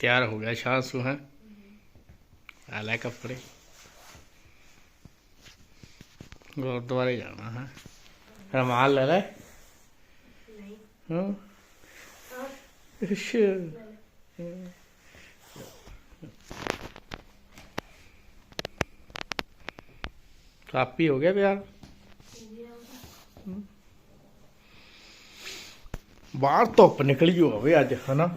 ਤਿਆਰ ਹੋ ਗਿਆ ਸ਼ਾਹ ਸੂ ਹੈ ਆ ਲੈ ਕੱਪੜੇ ਗੁਰਦੁਆਰੇ ਜਾਣਾ ਹੈ ਰਮਾਲ ਲੈ ਲੈ ਨਹੀਂ ਹਾਂ ਅੱਛਾ ਕਾਪੀ ਹੋ ਗਿਆ ਪਿਆਰ ਬਾਹਰ ਧੁੱਪ ਨਿਕਲੀ ਹੋਵੇ ਅੱਜ ਹਨਾ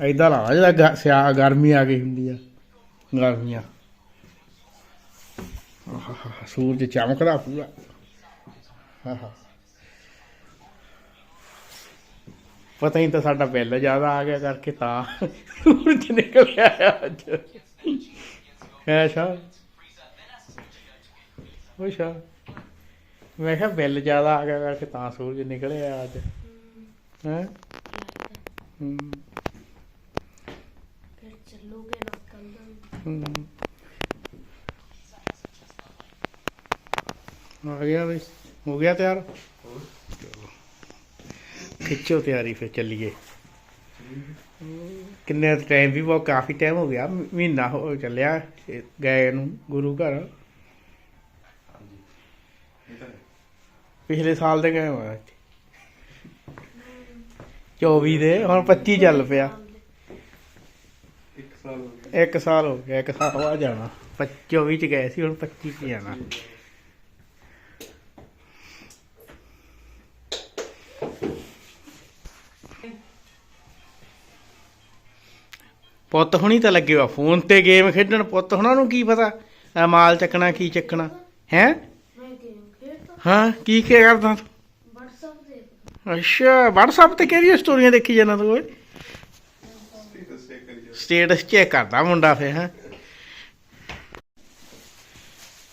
ਐਦਾਂ ਲਾ ਜਿਹੜਾ ਸਿਆ, ਗਰਮੀ ਆ ਗਈ ਹੁੰਦੀ ਆ। ਗਰਮੀਆਂ। ਸੂਰਜ ਚਮਕਦਾ ਪੂਰਾ। ਪਤਾ ਹੀ ਤਾਂ ਸਾਡਾ ਬਿੱਲ ਜ਼ਿਆਦਾ ਆ ਗਿਆ ਕਰਕੇ ਤਾਂ ਸੂਰਜ ਨਿਕਲ ਆਇਆ ਅੱਜ। ਹੈ ਸ਼ਾ ਉਹ ਸ਼ਾ ਮੈਂ ਕਿਹਾ ਬਿੱਲ ਜ਼ਿਆਦਾ ਆ ਗਿਆ ਕਰਕੇ ਤਾਂ ਸੂਰਜ ਨਿਕਲਿਆ ਅੱਜ। ਹੈ? ਹੂੰ ਫਿਰ ਚੱਲੋਗੇ ਨਾ ਕੱਲ ਹੂੰ। ਆ ਗਿਆ ਬਈ। ਹੋ ਗਿਆ ਤਿਆਰ? ਖਿੱਚੋ ਤਿਆਰੀ ਫਿਰ ਚੱਲੀਏ। ਕਿੰਨੇ ਟਾਈਮ ਵੀ ਬਹੁਤ, ਕਾਫੀ ਟਾਈਮ ਹੋ ਗਿਆ। ਮਹੀਨਾ ਹੋ ਚੱਲਿਆ। ਗਏ ਨੂੰ ਗੁਰੂ ਘਰ। ਪਿਛਲੇ ਸਾਲ ਦੇ ਗਏ ਹੋਇਆ 24 ਦੇ, ਹੁਣ 25 ਚੱਲ ਪਿਆ। ਇੱਕ ਸਾਲ ਇੱਕ ਸਾਲ ਹੋ ਗਿਆ ਇੱਕ ਸਾਲ ਬਾਅਦ ਜਾਣਾ 24 ਚ ਗਏ ਸੀ ਹੁਣ 25 ਚ ਜਾਣਾ। ਪੁੱਤ ਹੁਣੀ ਤਾਂ ਲੱਗੇ ਵਾ ਫੋਨ ਤੇ ਗੇਮ ਖੇਡਣ। ਪੁੱਤ ਹੁਣਾਂ ਨੂੰ ਕੀ ਪਤਾ? ਮਾਲ ਚੱਕਣਾ ਕੀ ਚੱਕਣਾ? ਹੈ? ਮੈਂ ਗੇਮ ਖੇਡਦਾ। ਹਾਂ ਕੀ ਕੀ ਕਰਦਾ ਤੂੰ? WhatsApp ਤੇ ਅੱਛਾ WhatsApp ਤੇ ਕਿਹੜੀਆਂ ਸਟੋਰੀਆਂ ਦੇਖੀ ਜਾਂਦਾ ਤੂੰ ਓਏ? ਸਟੇਟਸ ਚੈੱਕ ਕਰਦਾ ਮੁੰਡਾ ਫੇ ਹੈ।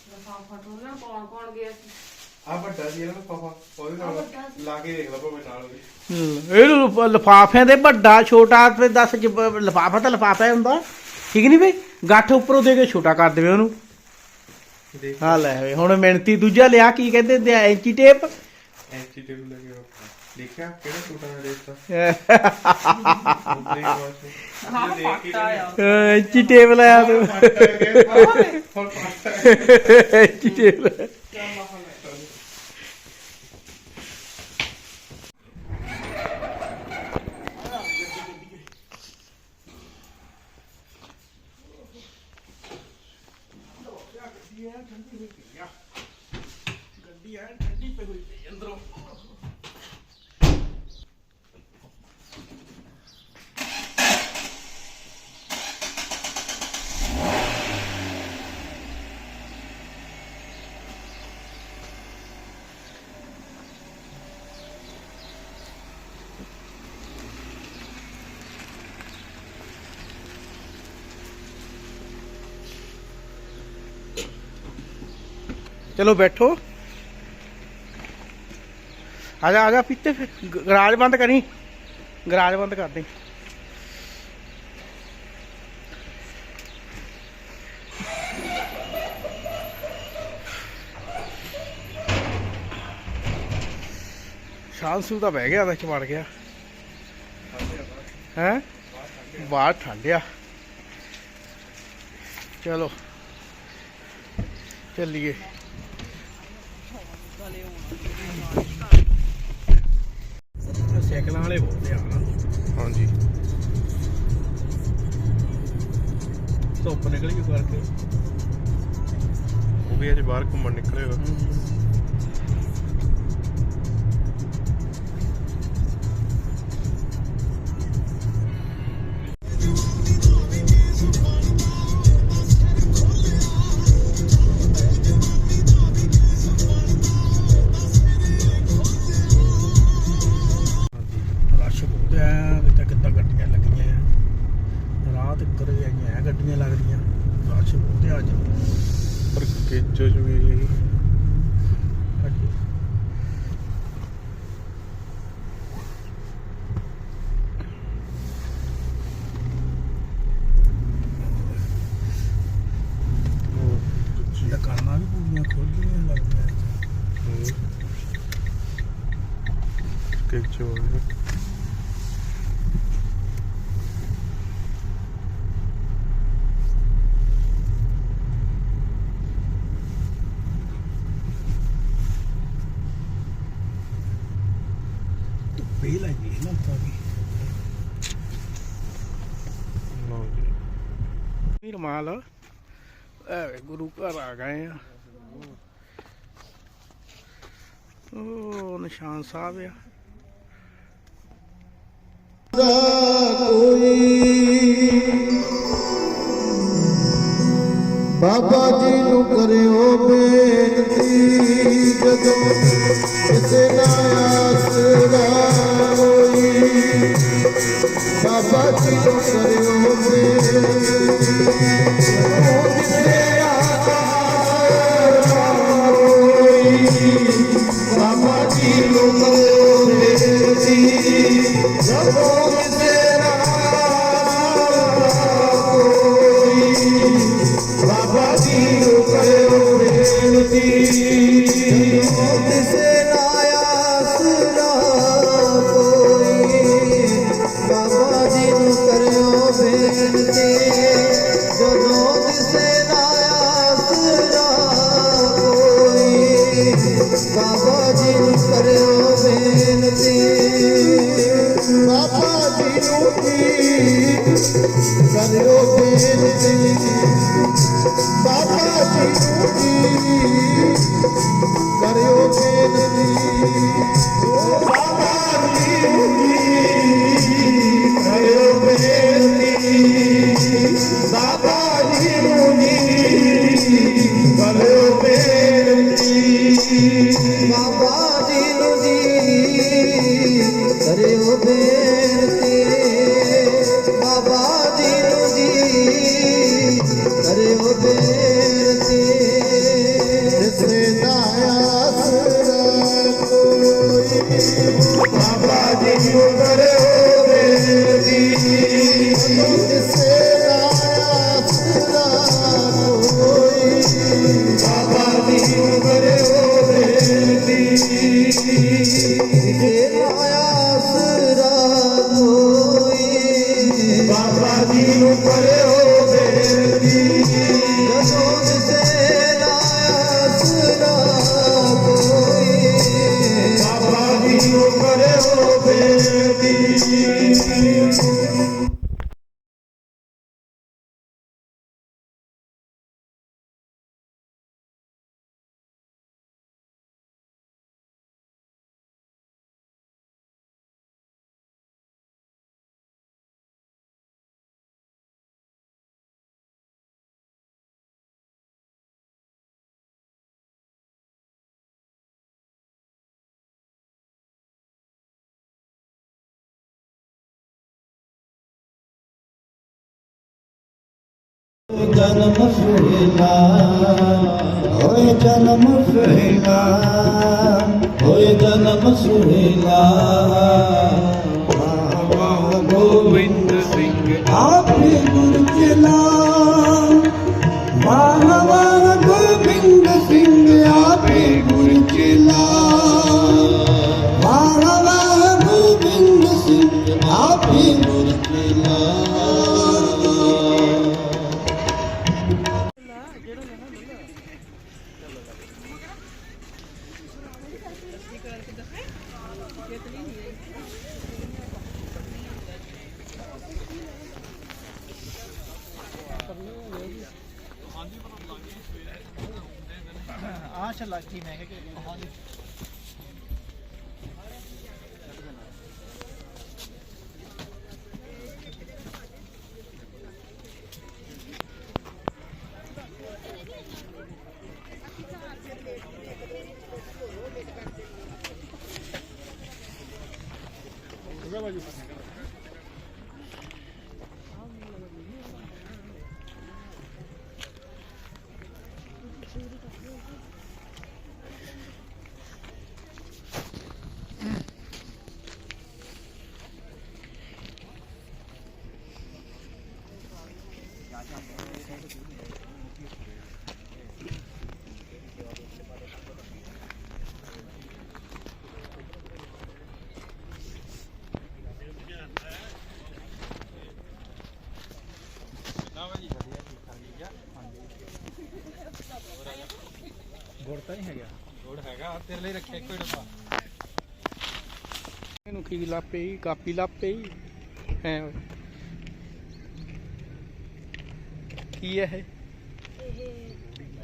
ਲਫਾਫਾ ਟੋਲਣਾ ਕੌਣ ਕੌਣ ਗਿਆ ਸੀ? ਆ ਵੱਡਾ ਜੀ ਇਹਨਾਂ ਪਾਪਾ ਉਹਦੇ ਨਾਲ। ਲਾ ਕੇ ਦੇਖ ਲਾ ਭਾਵੇਂ ਨਾਲ ਉਹਦੇ ਇਹ ਲਫਾਫਿਆਂ ਦੇ ਵੱਡਾ ਛੋਟਾ ਤੇ ਦੱਸ ਲਫਾਫਾ ਤਾਂ ਲਫਾਫਾ ਹੀ ਹੁੰਦਾ। ਠੀਕ ਨਹੀਂ ਬਈ? ਗੱਠ ਉੱਪਰੋਂ ਦੇ ਕੇ ਛੋਟਾ ਕਰ ਦੇਵੇ ਉਹਨੂੰ। ਦੇਖ। ਹਾਂ ਲੈ ਹੁਣ ਮਿਹਨਤੀ ਦੂਜਾ ਲਿਆ ਕੀ ਕਹਿੰਦੇ ਐਂਚੀ ਟੇਪ? ਐਂਚੀ ਟੇਬਲ ਲੱਗੇ ਆ। ਦੇਖਿਆ? ਕਿਹੜਾ ਦੇਖਤਾ ਉਤਰੇ ਵਾਸ਼ ਹਾਂ ਫਾਟਾ ਆ। ਐਂਚੀ ਟੇਪ ਲਿਆ ਤੂੰ। ਹੁਣ ਐਂਚੀ ਟੇਪ ਚਲੋ ਬੈਠੋ। ਆ ਜਾ ਆ ਜਾ ਪੀਤੇ ਫਿਰ। ਗ- ਗਰਾਜ ਬੰਦ ਕਰੀ। ਗਰਾਜ ਬੰਦ ਕਰ ਦੇ। ਸ਼ਾਂਸੂ ਤਾਂ ਬਹਿ ਗਿਆ ਵਿੱਚ ਵੜ ਗਿਆ। ਹੈ? ਬਾਹਰ ਠੰਡਿਆ ਚਲੋ। ਚੱਲੀਏ। ਸਾਈਕਲਾਂ ਵਾਲੇ ਬੋਲਦੇ ਆ ਹਾਂਜੀ। ਧੁੱਪ ਨਿਕਲ ਗਈ ਕਰਕੇ। ਉਹ ਵੀ ਅੱਜ ਬਾਹਰ ਘੁੰਮਣ ਨਿਕਲੇਗਾ ਰਸ਼ ਕਮਾਲ ਐ ਗੁਰੂ ਘਰ ਆ ਗਏ ਆ। ਉਹ ਨਿਸ਼ਾਨ ਸਾਹਿਬ ਆ। ਕੋਈ ਬਾਬਾ ਜੀ ਨੂੰ ਕਰਿਓ ਬੇਨਤੀ ਜਦੋਂ Hare ਜਨਮ ਫੇਲਾ ਹੋਏ ਜਨਮ ਫੇਲਾ ਹੋਏ ਜਨਮ ਸੁਹੇਲਾ। ਬਾਬਾ ਗੋਬਿੰਦ ਸਿੰਘ। ਆਪੇ ਗੁਰ ਚਲਾ। ਆਹ ਛੱਲਾ ਕੀ ਮੈਂ ਕਿਹਾ ਕਿ ਬਹੁਤ ਦਿੱਤਾ ਨਹੀਂ ਹੈਗਾ। ਰੋਡ ਹੈਗਾ ਤੇਰੇ ਲਈ ਰੱਖਿਆ ਇੱਕੋ ਹੀ ਡੱਬਾ ਇਹਨੂੰ ਕੀ ਲਾਪੇ ਕਾਪੀ ਲਾਪੇ ਹੈ। ਕੀ ਹੈ ਇਹ?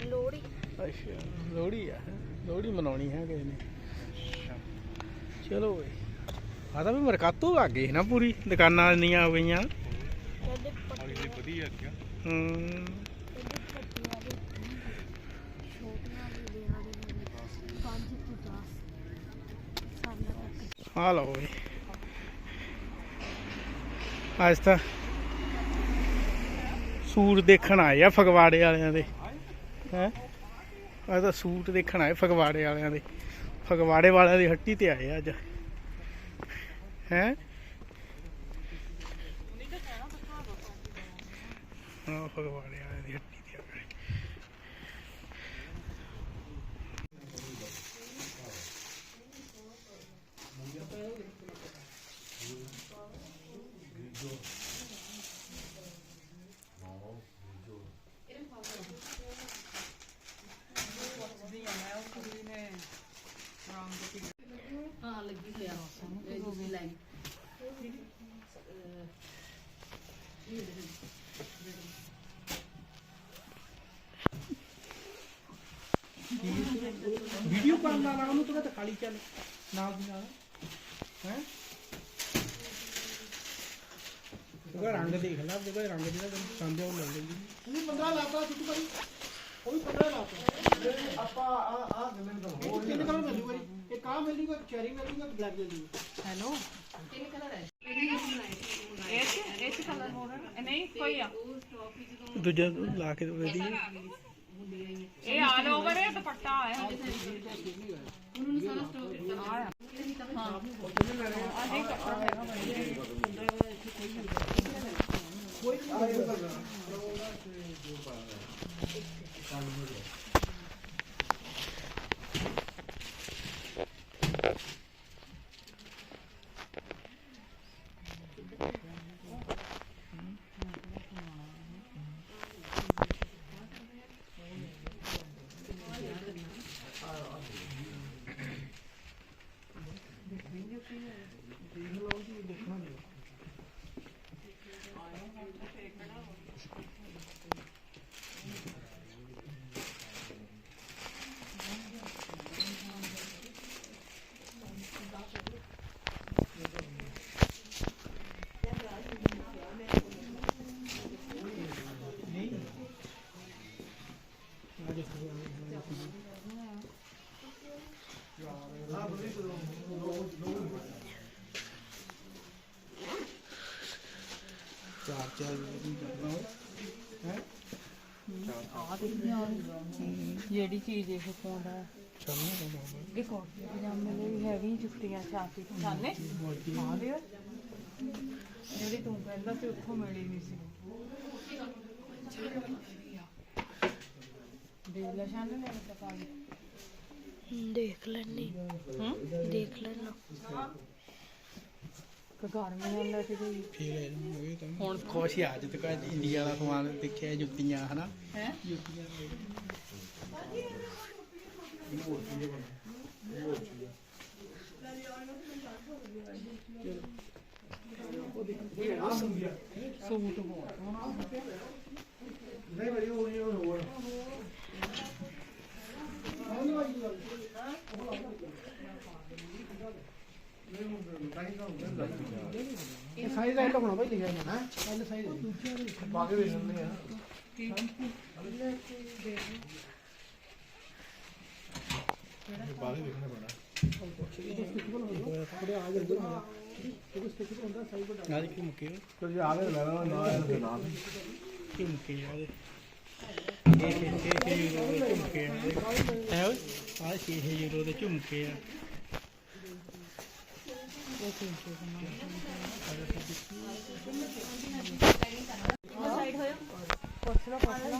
ਲੋੜੀ ਅੱਛਾ ਲੋੜੀ ਆ ਲੋੜੀ ਮਨਾਉਣੀ ਹੈ ਕਿਸੇ ਨੇ। ਚਲੋ ਓਏ। ਆ ਤਾਂ ਵੀ ਮਰਕਾਤੋ ਲੱਗ ਗਈ ਨਾ ਪੂਰੀ ਦੁਕਾਨਾਂ ਇੰਨੀਆਂ ਆ ਗਈਆਂ। ਵਧੀਆ ਹੂੰ। ਆ ਲਓ ਓਏ ਅੱਜ ਤਾਂ ਸੂਟ ਦੇਖਣ ਆਏ ਆ ਫਗਵਾੜੇ ਵਾਲਿਆਂ ਦੇ। ਹੈ? ਅੱਜ ਤਾਂ ਸੂਟ ਦੇਖਣ ਆਏ ਫਗਵਾੜੇ ਵਾਲਿਆਂ ਦੇ। ਫਗਵਾੜੇ ਵਾਲਿਆਂ ਦੀ ਹੱਟੀ ਤੇ ਆਏ ਆ ਅੱਜ। ਹੈ, ਫਗਵਾੜੇ। ਹਾਂ ਲੱਗੀ ਹੋਇਆ ਇਹ ਜੀ ਲਾਈਨ ਵੀਡੀਓ ਕਾਲ ਲਾ ਲਾ ਉਹਨੂੰ ਥੋੜਾ ਤਾਂ ਖਾਲੀ ਚੱਲ। ਨਾਲ ਦੀ ਨਾਲ। ਹੈ? ਉਹਦਾ ਰੰਗ ਦੇਖ ਲੈ ਉਹਦਾ ਰੰਗ ਜਿਹੜਾ ਤੈਨੂੰ ਪਸੰਦ ਹੈ ਉਹ ਲੈ ਲੈਂਦੀ ਉਹਨੇ 15 ਲਾਤਾ ਸਿੱਧੂ ਭਾਈ। ਉਹ ਵੀ 15 ਲਾਤਾ ਆਪਾਂ ਆ ਆ ਗੰਨੇ ਦਾ ਹੋਰ ਕਿੰਨੇ ਕਲਰ ਮਿਲ ਜੂਗਾ ਜੀ ਇੱਕ ਆ ਮਿਲ ਜੂਗਾ ਚੈਰੀ ਮਿਲ ਜੂਗਾ ਬਲੈਕ ਮਿਲ ਜੂਗਾ ਹੈਲੋ ਕਿੰਨੇ ਕਲਰ ਹੈ ਇਹ ਚ ਇਹ ਚ ਕਲਰ ਹੋ ਰਿਹਾ ਨਹੀਂ ਕੋਈ ਆ ਦੂਜਾ ਲਾ ਕੇ ਦੇ ਦੀ ਇਹ ਆਲ ਓਵਰ ਹੈ ਦੁਪੱਟਾ ਆਇਆ ਉਹਨੂੰ ਸਾਰਾ ਸਟੋਕ ਦਿੱਤਾ ਆਇਆ ਹਾਂ ਆਹੀ ਕੱਪੜਾ ਹੈਗਾ ਬਈ ਚਾਰ ਚਾਰ ਦੀ ਕਰਨਾ ਹੈ ਆ ਦੇਖਿਆ ਜਿਹੜੀ ਚੀਜ਼ ਇਹ ਪਾਉਂਦਾ ਚੱਲਣਾ ਪੈਂਦਾ ਇਹ ਕੋਟੇ ਪਜਾਮੇ ਲਈ ਹੈਵੀ ਜੁੱਤੀਆਂ ਛਾਤੀ ਪਛਾਨੇ ਆ ਦੇ ਜਿਹੜੀ ਤੂੰ ਕਹਿੰਦਾ ਤੇ ਉੱਥੋਂ ਮਿਲੀ ਨਹੀਂ ਸੀ। ਦੇ ਲੈ ਸ਼ਾਨੇ ਨੇ ਤਾਂ ਪਾ ਲਈ ਦੇਖ ਲੈਣੀ ਹੂੰ? ਦੇਖ ਲੈਣਾ ਕਿ ਗਰਮੀਆਂ ਲੈ ਕੇ ਗਈ ਫੇਰ ਲੈ ਜਾਵਾਂਗੇ ਤਾਂ ਹੁਣ ਖੁਸ਼ ਆ ਅੱਜ ਤੱਕ ਇੰਡੀਆ ਵਾਲਾ ਸਮਾਨ ਦੇਖਿਆ ਜੁੱਤੀਆਂ ਹਨਾ? ਹੈ? ਜੁੱਤੀਆਂ ਸੂਟ ਬਹੁਤ ਨਹੀਂ ਬੜੀ ਹੋਣੀ ਹੋਰ ਇਹ ਸਾਈਜ਼ ਦਾ ਹੋਣਾ ਭਾਈ ਲਿਖਿਆ ਹੈ ਪਹਿਲੇ ਸਾਈਜ਼ ਬਾਕੀ ਵੇਚ ਲੈਂਦੇ ਆ ਬਾਕੀ ਵੇਖਣਾ ਪੈਣਾ ਨਾਲ ਕਿ ਮੁਕੇ ਤੇ ਜੇ ਆਵੇ ਲੈਣਾ ਨਾ ਆਇਆ ਤੇ ਨਾ ਕਿ ਮੁਕੇ ਆ ਇਹ ਇਹ ਇਹ ਯੂਰੋ ਦੇ ਝੁਮਕੇ ਆ ਹੈ ਓਏ ਆ 6 ਯੂਰੋ ਦੇ ਝੁਮਕੇ ਆ ਪੁੱਛ ਲਓ ਪੁੱਛ ਲਓ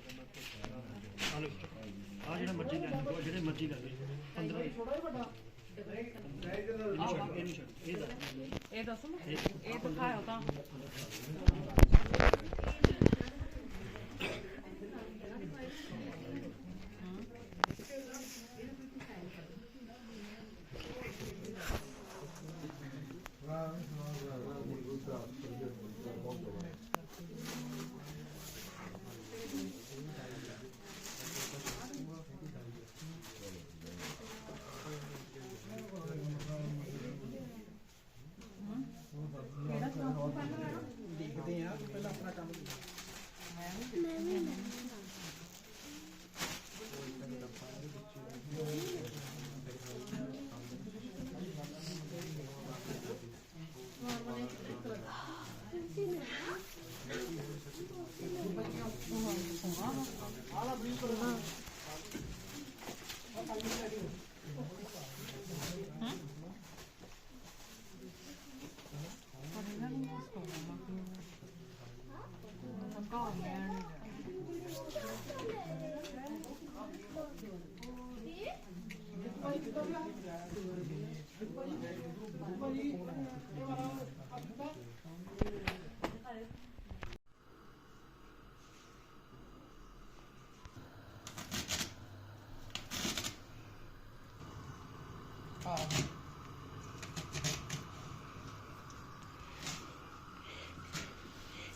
ਮਰਜ਼ੀ ਲੈ ਲਓ ਜਿਹੜੇ ਮਰਜ਼ੀ ਲੈ ਲਓ। 15 ਛੋਟਾ ਹੀ ਵੱਡਾ। ਇਹਨੂੰ ਛੱਡ ਇਹ ਦੱਸ। ਇਹ ਦੱਸੋ ਇਹ ਦਿਖਾਓ ਤਾਂ।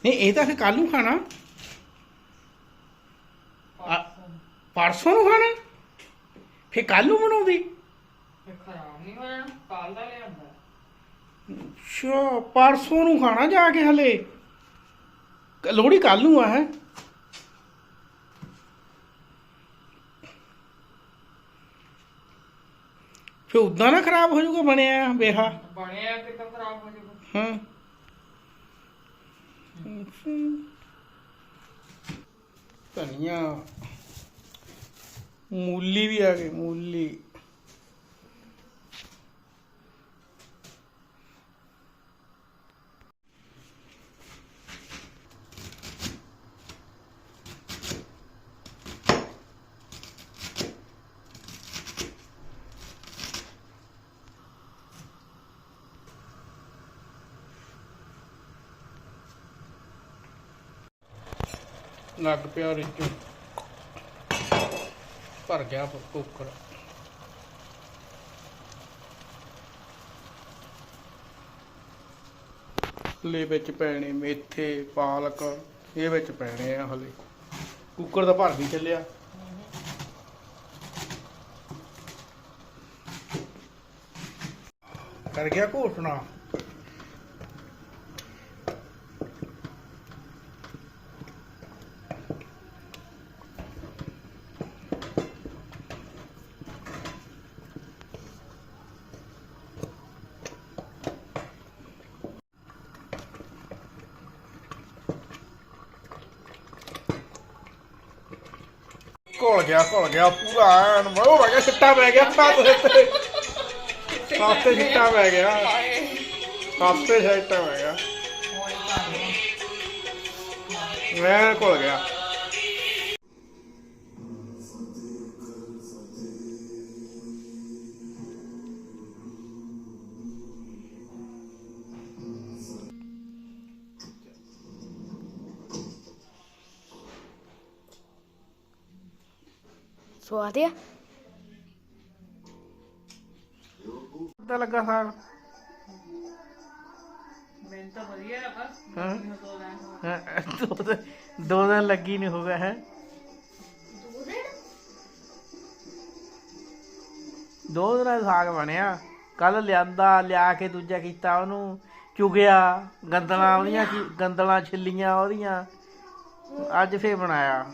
ਨਹੀਂ ਇਹ ਤਾਂ ਫਿਰ ਕੱਲ ਨੂੰ ਖਾਣਾ। ਆ, ਪਰਸੋਂ ਨੂੰ ਖਾਣਾ? ਫਿਰ ਕੱਲ ਨੂੰ ਬਣਾਉਂਦੀ? ਖਰਾਬ ਨਹੀਂ ਹੋ ਜਾਣਾ ਕੱਲ ਦਾ ਲਿਆਂਦਾ। ਅੱਛਾ ਪਰਸੋਂ ਨੂੰ ਖਾਣਾ ਜਾ ਕੇ ਹਲੇ? ਕ- ਲੋਹੜੀ ਕੱਲ ਨੂੰ ਆ ਹੈ? ਫਿਰ ਉਦਾਂ ਨਾ ਖਰਾਬ ਹੋ ਜਾਊਗਾ ਬਣਿਆ ਵੇਹਾ ਬਣਿਆ ਕਿਤੇ ਖਰਾਬ ਹੋ ਜਾਊਗਾ? ਹਾਂ। ਧਨੀਆ ਮੂਲੀ ਵੀ ਆ ਗਈ ਮੂਲੀ ਲੱਗ ਪਿਆ ਰਿੱਚ ਭਰ ਗਿਆ ਕੁੱਕਰ। ਲੈ ਵਿੱਚ ਪੈਣੇ ਮੇਥੇ, ਪਾਲਕ, ਇਹ ਵਿੱਚ ਪੈਣੇ ਆ ਹਲੇ। ਕੁੱਕਰ ਦਾ ਭਰ ਵੀ ਚੱਲਿਆ। ਕਰ ਗਿਆ ਘੋਟਣਾ? ਘੁਲ ਗਿਆ ਘੁਲ ਗਿਆ, ਪੂਰਾ ਐਨ ਉਹ ਹੋ ਗਿਆ ਪੈ ਗਿਆ ਸੱਤ ਤੇ ਸੱਤ ਤੇ ਛਿੱਟਾ ਪੈ ਗਿਆ। ਸੱਤ ਤੇ ਛਿੱਟਾ ਪੈ ਗਿਆ। ਮੈਂ ਘੁਲ ਗਿਆ। ਕਿੱਦਾਂ ਲੱਗਾ ਸਾਗ ਮੈਨੂੰ ਤਾਂ ਵਧੀਆ ਲੱਗਾ। ਹਾਂ। ਦੋ ਦਿਨ ਹੋ ਹੈਂ, ਦੋ ਦਿਨ ਦੋ ਦਿਨ ਲੱਗੀ ਨਹੀਂ ਹੋਗਾ ਹੈ। ਦੋ ਦਿਨਾਂ? ਦਾ ਸਾਗ ਬਣਿਆ। ਕੱਲ ਲਿਆਂਦਾ ਲਿਆ ਕੇ ਦੂਜਾ ਕੀਤਾ ਉਹਨੂੰ। ਚੁਗਿਆ ਗੰਦਲਾਂ ਉਹਦੀਆਂ ਕੀ- ਗੰਦਲਾਂ ਛਿੱਲੀਆਂ ਉਹਦੀਆਂ। ਅੱਜ ਫੇਰ ਬਣਾਇਆ।